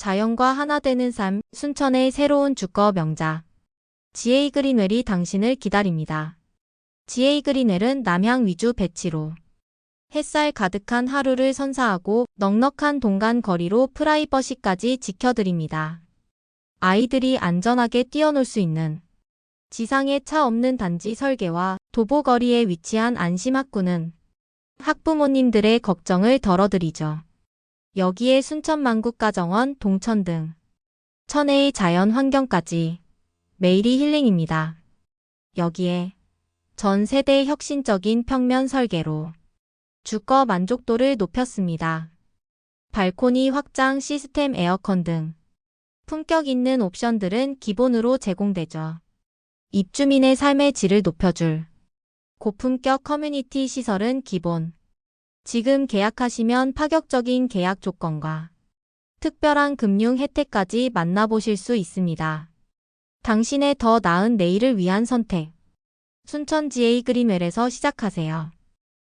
자연과 하나 되는 삶, 순천의 새로운 주거 명작. GA 그린웰이 당신을 기다립니다. GA 그린웰은 남향 위주 배치로 햇살 가득한 하루를 선사하고 넉넉한 동간 거리로 프라이버시까지 지켜드립니다. 아이들이 안전하게 뛰어놀 수 있는 지상에 차 없는 단지 설계와 도보거리에 위치한 안심학구는 학부모님들의 걱정을 덜어드리죠. 여기에 순천만국가정원, 동천 등 천혜의 자연 환경까지 매일이 힐링입니다. 여기에 전 세대 혁신적인 평면 설계로 주거 만족도를 높였습니다. 발코니 확장 시스템 에어컨 등 품격 있는 옵션들은 기본으로 제공되죠. 입주민의 삶의 질을 높여줄 고품격 커뮤니티 시설은 기본. 지금 계약하시면 파격적인 계약 조건과 특별한 금융 혜택까지 만나보실 수 있습니다. 당신의 더 나은 내일을 위한 선택. 순천 GA 그린웰에서 시작하세요.